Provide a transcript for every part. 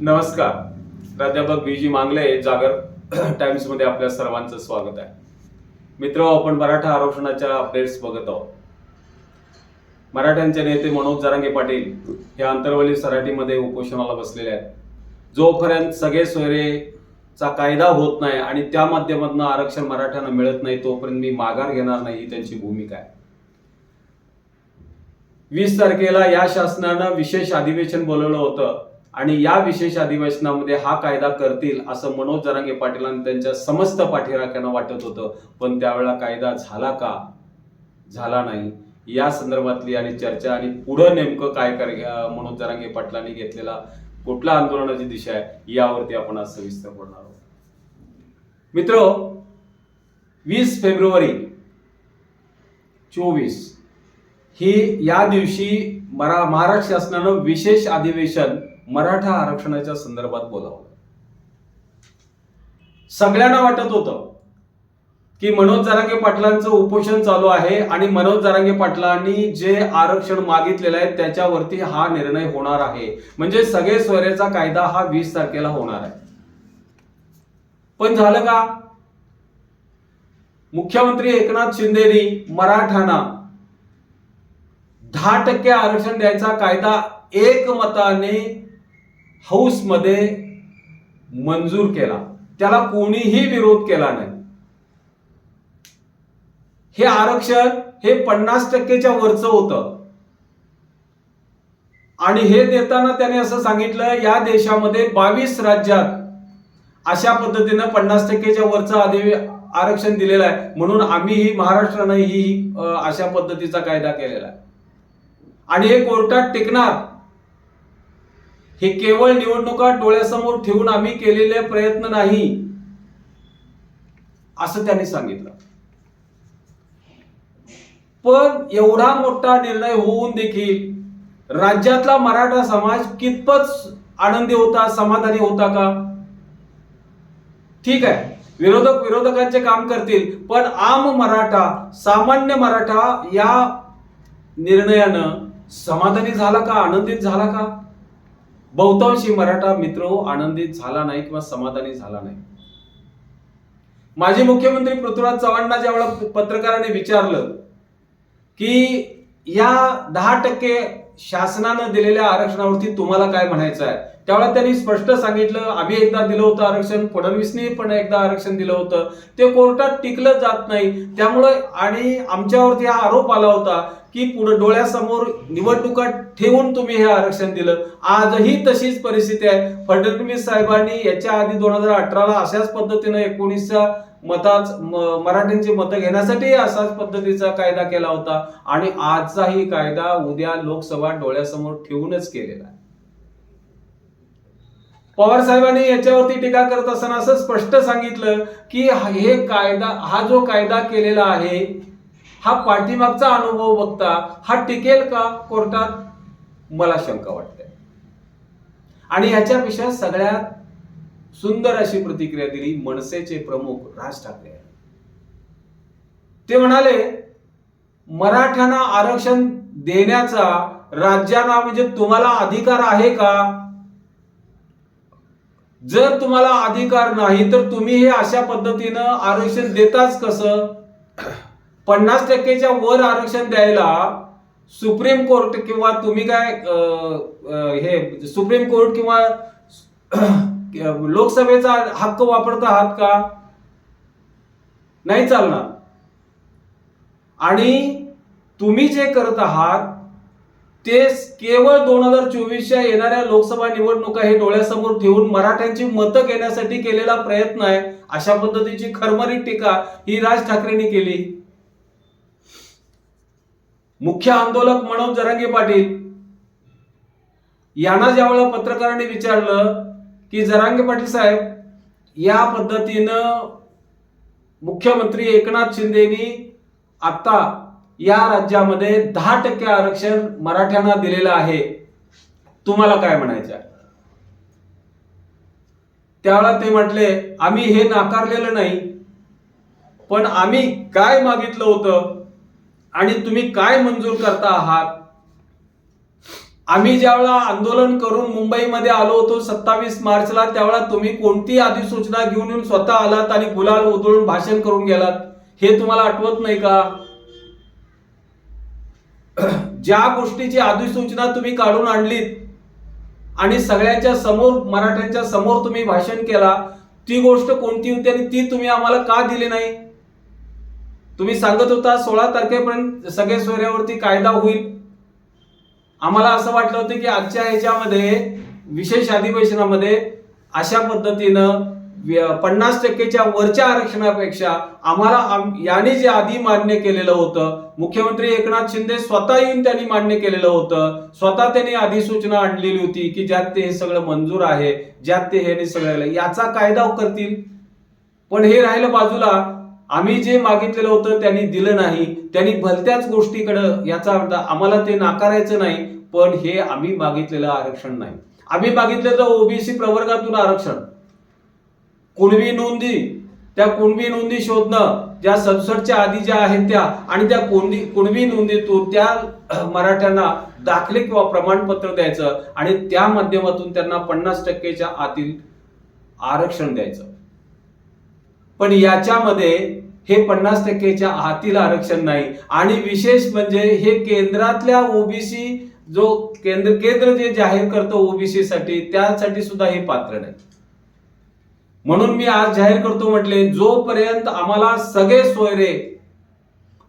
नमस्कार. प्राध्यापक बी जी मांगले जागर टाइम्समध्ये आपल्या सर्वांचं स्वागत आहे. मित्र आपण मराठा आरक्षणाच्या अपडेट्स बघत आहोत. मराठ्यांचे नेते मनोज जरांगे पाटील हे आंतरवली सराटीमध्ये उपोषणाला बसलेले आहेत. जोपर्यंत सगळे सोयरेचा कायदा होत नाही आणि त्या माध्यमातून आरक्षण मराठ्यांना मिळत नाही तोपर्यंत मी माघार घेणार नाही ही त्यांची भूमिका आहे. वीस तारखेला या शासनानं विशेष अधिवेशन बोलवलं होतं. आणि या विशेष अधिवेशनामध्ये हा कायदा करतील असं मनोज जरांगे पाटीलांनी त्यांच्या समस्त पाठीराख्यांना वाटत होतं. पण त्यावेळेला कायदा झाला का? झाला नाही. या संदर्भातली आणि चर्चा आणि पुढं नेमकं काय कर मनोज जरांगे पाटलांनी घेतलेला कुठल्या आंदोलनाची दिशा आहे यावरती आपण आज सविस्तर बोलणार आहोत. मित्र वीस फेब्रुवारी चोवीस ही या दिवशी मरा महाराष्ट्र शासनानं विशेष अधिवेशन मराठा आरक्षणाच्या संदर्भात बोलावं. सगळ्यांना वाटत होतं की मनोज जारांगे पाटलांचं उपोषण चालू आहे आणि मनोज जारांगे पाटलांनी जे आरक्षण मागितलेलं आहे त्याच्यावरती हा निर्णय होणार आहे. म्हणजे सगळे स्वैर्याचा कायदा हा वीस तारखेला होणार आहे. पण झालं का? मुख्यमंत्री एकनाथ शिंदेनी मराठांना दहा टक्के आरक्षण द्यायचा कायदा एकमताने हाऊसमध्ये मंजूर केला. त्याला कोणीही विरोध केला नाही. हे आरक्षण हे पन्नास टक्केच्या वरचं होतं. आणि हे देताना त्याने असं सांगितलं या देशामध्ये बावीस राज्यात अशा पद्धतीनं पन्नास टक्केच्या वरचं आधी आरक्षण दिलेलं आहे. म्हणून आम्हीही महाराष्ट्रानं ही अशा पद्धतीचा कायदा केलेला आहे. आणि हे कोर्टात टिकणार. हे केवळ निवडणुका डोळ्यासमोर ठेवून आम्ही केलेले प्रयत्न नाही असं त्यांनी सांगितलं. पण एवढा मोठा निर्णय होऊन देखील राज्यातला मराठा समाज कितपत आनंदी होता समाधानी होता का? ठीक आहे विरोधक विरोधकांचे काम करतील पण आम मराठा सामान्य मराठा या निर्णयानं समाधानी झाला का आनंदित झाला का? बहुतांशी मराठा मित्र आनंदित झाला नाही किंवा समाधानी झाला नाही. माजी मुख्यमंत्री पृथ्वीराज चव्हाणांना ज्यावेळेला पत्रकाराने विचारलं की या दहा टक्के शासनानं दिलेल्या आरक्षणावरती तुम्हाला काय म्हणायचं आहे? त्यावेळेला त्यांनी स्पष्ट सांगितलं आम्ही एकदा दिलं होतं आरक्षण फडणवीसनी पण एकदा आरक्षण दिलं होतं. ते कोर्टात टिकलं जात नाही. त्यामुळे आणि आमच्यावरती हा आरोप आला होता की पुढे डोळ्यासमोर निवडणुका ठेवून तुम्ही हे आरक्षण दिलं. आजही तशीच परिस्थिती आहे. फडणवीस साहेबांनी याच्या आधी दोन हजार अठराला अशाच पद्धतीनं एकोणीसच्या मताच मराठ्यांची मतं घेण्यासाठी असाच पद्धतीचा कायदा केला होता. आणि आजचाही कायदा उद्या लोकसभा डोळ्यासमोर ठेवूनच केलेला आहे. पवार साहेबांनी याच्यावरती टीका करत असताना असं स्पष्ट सांगितलं की हे कायदा हा जो कायदा केलेला आहे हा पाठीमागचा अनुभव बघता हा टिकेल का कोर्टात? मला शंका वाटते. आणि ह्याच्यापेक्षा सगळ्यात सुंदर अशी प्रतिक्रिया दिली मनसेचे प्रमुख राज ठाकरे ते म्हणाले मराठ्यांना आरक्षण देण्याचा राज्यांना म्हणजे तुम्हाला अधिकार आहे का? जर तुम्हाला अधिकार नाही तर तुम्ही हे अशा पद्धतीनं आरक्षण देताच कसं? पन्नास टक्केच्या वर आरक्षण द्यायला सुप्रीम कोर्ट किंवा तुम्ही काय हे सुप्रीम कोर्ट किंवा लोकसभेचा हक्क वापरता आहात का? नाही चालणार. आणि तुम्ही जे करत आहात ते केवळ दोन हजार चोवीसच्या येणाऱ्या लोकसभा निवडणुका हे डोळ्यासमोर ठेवून मराठ्यांची मतं घेण्यासाठी केलेला प्रयत्न आहे अशा पद्धतीची खरमरीत टीका ही राज ठाकरेंनी केली. मुख्य आंदोलक मनोज जरांगे पाटील यांना ज्यावेळेला पत्रकारांनी विचारलं की जरांगे पाटील साहेब या पद्धतीनं मुख्यमंत्री एकनाथ शिंदेनी आता या राज्यामध्ये दहा टक्के आरक्षण मराठ्यांना दिलेलं आहे. तुम्हाला काय म्हणायचं आहे? ते म्हटले आम्ही हे नाकारलेलं नाही पण आम्ही काय मागितलं होतं? आणि तुम्ही काय मंजूर करता आहात? आम्ही ज्यावेळा आंदोलन करून मुंबईमध्ये आलो होतो सत्तावीस मार्चला त्यावेळेला तुम्ही कोणती अधिसूचना घेऊन येऊन स्वतः आलात आणि गुलाल उधळून भाषण करून गेलात? हे तुम्हाला आठवत नाही का? ज्या गोष्टीची अधिसूचना तुम्ही काढून आणलीत आणि सगळ्यांच्या समोर मराठ्यांच्या समोर तुम्ही भाषण केला ती गोष्ट कोणती होती आणि ती तुम्ही आम्हाला का दिली नाही? तुम्ही सांगत होता सोळा तारखेपर्यंत सगळे सोयऱ्यावरती कायदा होईल. आम्हाला असं वाटलं होतं की आजच्या ह्याच्यामध्ये विशेष अधिवेशनामध्ये अशा पद्धतीनं पन्नास टक्केच्या वरच्या आरक्षणापेक्षा आम्हाला याने जे आधी मान्य केलेलं होतं मुख्यमंत्री एकनाथ शिंदे स्वतः येऊन त्यांनी मान्य केलेलं होतं स्वतः त्यांनी अधिसूचना आणलेली होती की ज्यात ते हे सगळं मंजूर आहे ज्यात ते हे सगळं याचा कायदा करतील. पण हे राहिलं बाजूला आम्ही जे मागितलेलं होतं त्यांनी दिलं नाही. त्यांनी भलत्याच गोष्टीकडं याचा अर्थ आम्हाला ते नाकारायचं नाही पण हे आम्ही मागितलेलं आरक्षण नाही. आम्ही मागितलेलं ओबीसी प्रवर्गातून आरक्षण. कुणबी नोंदी त्या कुणबी नोंदी शोधणं ज्या सबसटच्या आधी ज्या आहेत त्या आणि त्या कोणबी कुणबी नोंदीतून त्या मराठ्यांना दाखले किंवा प्रमाणपत्र द्यायचं आणि त्या माध्यमातून त्यांना पन्नास टक्केच्या आतील आरक्षण द्यायचं. पण याच्यामध्ये हे पन्नास टक्केच्या आतील आरक्षण नाही. आणि विशेष म्हणजे हे केंद्रातल्या ओबीसी जो केंद्र केंद्र जे जाहीर करतो ओबीसी साठी त्यासाठी सुद्धा हे पात्र नाही. म्हणून मी आज जाहीर करतो म्हटले जोपर्यंत आम्हाला सगळे सोयरे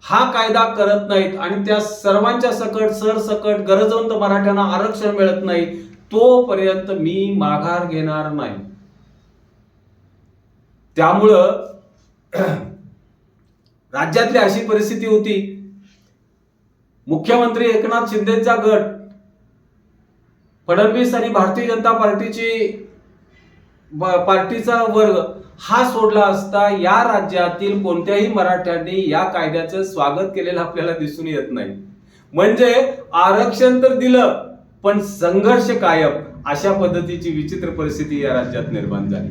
हा कायदा करत नाहीत आणि त्या सर्वांच्या सकट सरसकट गरजवंत मराठ्यांना आरक्षण मिळत नाही तोपर्यंत मी माघार घेणार नाही. त्यामुळं राज्यातली अशी परिस्थिती होती. मुख्यमंत्री एकनाथ शिंदेचा गट फडणवीस आणि भारतीय जनता पार्टीची पार्टीचा वर्ग हा सोडला असता या राज्यातील कोणत्याही मराठ्यांनी या कायद्याचं स्वागत केलेलं आपल्याला दिसून येत नाही. म्हणजे आरक्षण तर दिलं पण संघर्ष कायम अशा पद्धतीची विचित्र परिस्थिती या राज्यात निर्माण झाली.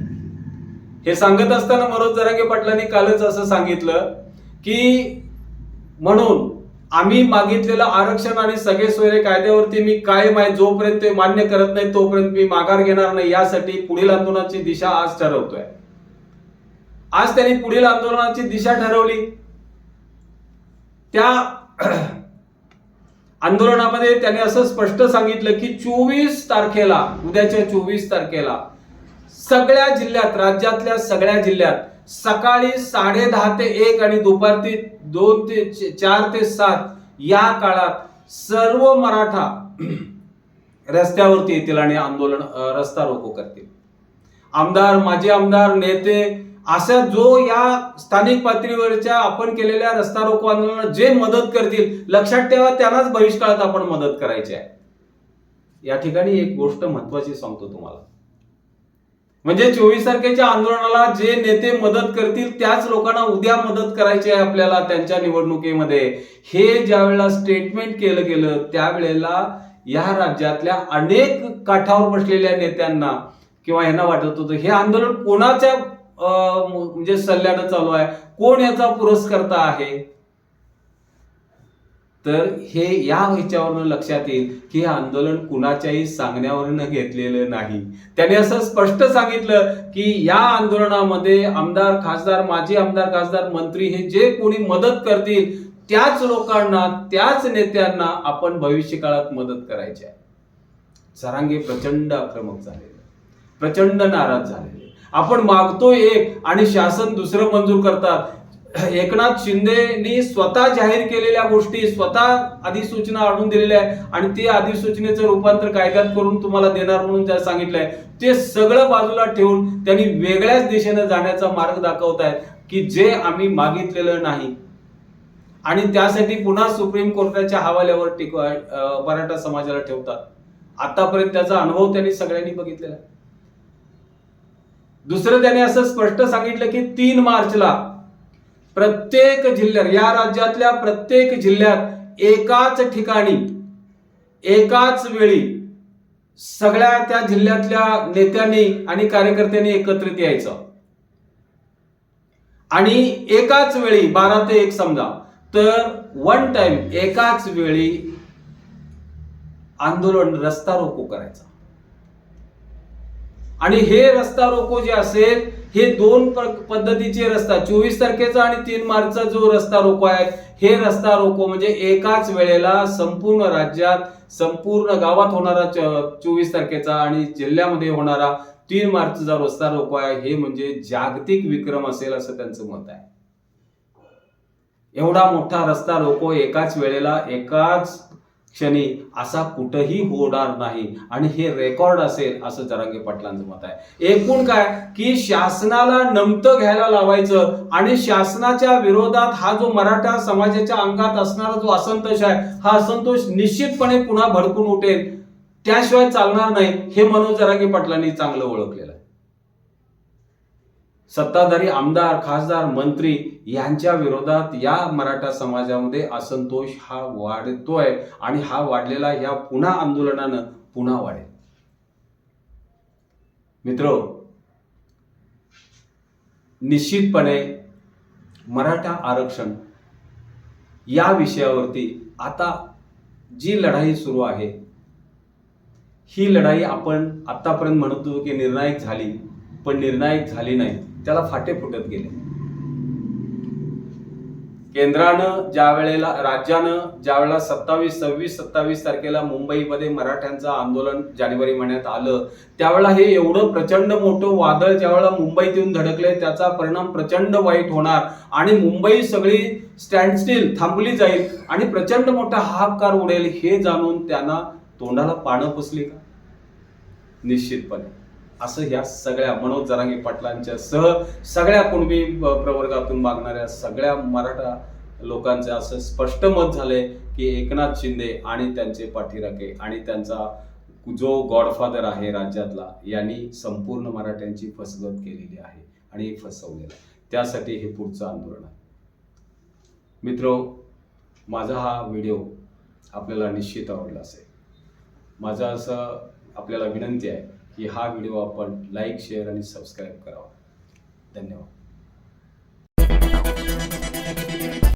हे सांगत असताना मनोज जरांगे पाटलांनी कालच असं सांगितलं की म्हणून आम्ही मागितलेलं आरक्षण आणि सगळे सोयरे कायद्यावरती मी कायम आहे जोपर्यंत ते मान्य करत नाही तोपर्यंत मी माघार घेणार नाही यासाठी पुढील आंदोलनाची दिशा आज ठरवतोय. आज त्यांनी पुढील आंदोलनाची दिशा ठरवली. त्या आंदोलनामध्ये त्यांनी असं स्पष्ट सांगितलं की चोवीस तारखेला उद्याच्या चोवीस तारखेला सगळ्या जिल्ह्यात राज्यातल्या सगळ्या जिल्ह्यात सकाळी साडे दहा ते एक आणि दुपारती दोन ते चार ते सात या काळात सर्व मराठा रस्त्यावरती येतील आणि आंदोलन रस्ता रोको करतील. आमदार माजी आमदार नेते अशा जो या स्थानिक पातळीवरच्या आपण केलेल्या रस्ता रोको आंदोलनाला जे मदत करतील लक्षात ठेवा त्यांनाच बहिष्काळात आपण मदत करायची आहे. या ठिकाणी एक गोष्ट महत्वाची सांगतो तुम्हाला. म्हणजे चोवीस तारखेच्या आंदोलनाला जे नेते मदत करतील त्याच लोकांना उद्या मदत करायची आहे आपल्याला त्यांच्या निवडणुकीमध्ये. हे ज्या वेळेला स्टेटमेंट केलं गेलं त्यावेळेला या राज्यातल्या अनेक काठावर बसलेल्या नेत्यांना किंवा यांना वाटत होतं हे आंदोलन कोणाच्या म्हणजे सल्ल्यानं चालू आहे? कोण याचा पुरस्कर्ता आहे? तर हे या ह्याच्यावरनं लक्षात येईल की हे आंदोलन कुणाच्याही सांगण्यावरनं घेतलेलं नाही. त्याने असं स्पष्ट सांगितलं की या आंदोलनामध्ये आमदार खासदार माजी आमदार खासदार मंत्री हे जे कोणी मदत करतील त्याच लोकांना त्याच नेत्यांना आपण भविष्य काळात मदत करायची आहे. सरांगे प्रचंड आक्रमक झालेले. प्रचंड नाराज झालेले. आपण मागतोय एक आणि शासन दुसरं मंजूर करतात. एकनाथ शिंदेनी स्वतः जाहीर केलेल्या गोष्टी स्वतः अधिसूचना आणून दिलेल्या आहे आणि ते अधिसूचनेचं रूपांतर कायद्यात करून तुम्हाला देणार म्हणून ज्या सांगितलंय. ते सगळं बाजूला ठेवून त्यांनी वेगळ्याच दिशेने जाण्याचा मार्ग दाखवत आहेत की जे आम्ही मागितलेलं नाही. आणि त्यासाठी पुन्हा सुप्रीम कोर्टाच्या हवाल्यावर टिक मराठा समाजाला ठेवतात. आतापर्यंत त्याचा अनुभव त्यांनी सगळ्यांनी बघितलेला आहे. दुसरं त्याने असं स्पष्ट सांगितलं की तीन मार्चला प्रत्येक जिल्ह्यात या राज्यातल्या प्रत्येक जिल्ह्यात एकाच ठिकाणी एकाच वेळी सगळ्या त्या जिल्ह्यातल्या नेत्यांनी आणि कार्यकर्त्यांनी एकत्रित यायचं. आणि एकाच वेळी बारा ते एक समजा तर वन टाइम एकाच वेळी आंदोलन रस्ता रोको करायचा. आणि हे रस्ता रोको जे असेल हे दोन पद्धतीचे रस्ता चोवीस तारखेचा आणि तीन मार्चचा जो रस्ता रोको आहे हे रस्ता रोको म्हणजे एकाच वेळेला संपूर्ण राज्यात संपूर्ण गावात होणारा चोवीस तारखेचा आणि जिल्ह्यामध्ये होणारा तीन मार्चचा रस्ता रोको आहे हे म्हणजे जागतिक विक्रम असेल असं त्यांचं मत आहे. एवढा मोठा रस्ता रोको एकाच वेळेला एकाच क्षणी असा कुठंही होणार नाही. आणि हे रेकॉर्ड असेल असं जरांगे पाटलांचं मत आहे. एकूण काय? की शासनाला नमतं घ्यायला लावायचं आणि शासनाच्या विरोधात हा जो मराठा समाजाच्या अंगात असणारा जो असंतोष आहे हा असंतोष निश्चितपणे पुन्हा भडकून उठेल. त्याशिवाय चालणार नाही हे मनोज जरांगे पाटलांनी चांगलं ओळखलेलं आहे. सत्ताधारी आमदार खासदार मंत्री यांच्या विरोधात या मराठा समाजामध्ये असंतोष हा वाढतोय आणि हा वाढलेला या पुन्हा आंदोलनानं पुन्हा वाढेल. मित्र निश्चितपणे मराठा आरक्षण या विषयावरती आता जी लढाई सुरू आहे ही लढाई आपण आतापर्यंत म्हणतो की निर्णायक झाली पण निर्णायक झाली नाही. त्याला फाटे फुटत गेले. केंद्रानं ज्या वेळेला राज्यानं ज्या वेळेला सत्तावीस सव्वीस सत्तावीस तारखेला मुंबईमध्ये मराठ्यांचं आंदोलन जानेवारी महिन्यात आलं त्यावेळेला हे एवढं प्रचंड मोठं वादळ ज्यावेळेला मुंबईत येऊन धडकले त्याचा परिणाम प्रचंड वाईट होणार. आणि मुंबई सगळी स्टँड स्टील थांबली जाईल आणि प्रचंड मोठा हाहाकार उडेल हे जाणून त्यांना तोंडाला पानं पुसली का? निश्चितपणे. असं ह्या सगळ्या मनोज जरांगे पाटलांच्या सह सगळ्या कुणबी प्रवर्गातून मागणाऱ्या सगळ्या मराठा लोकांचे असं स्पष्ट मत झालंय की एकनाथ शिंदे आणि त्यांचे पाठीराखे आणि त्यांचा जो गॉडफादर आहे राज्यातला यांनी संपूर्ण मराठ्यांची फसवत केलेली आहे आणि हे फसवलेलं त्यासाठी हे पुढचं आंदोलन आहे. मित्रो माझा हा व्हिडिओ आपल्याला निश्चित आवडला असेल. माझं असं आपल्याला विनंती आहे की हा व्हिडिओ आपण लाईक शेअर आणि सबस्क्राईब करावा. धन्यवाद.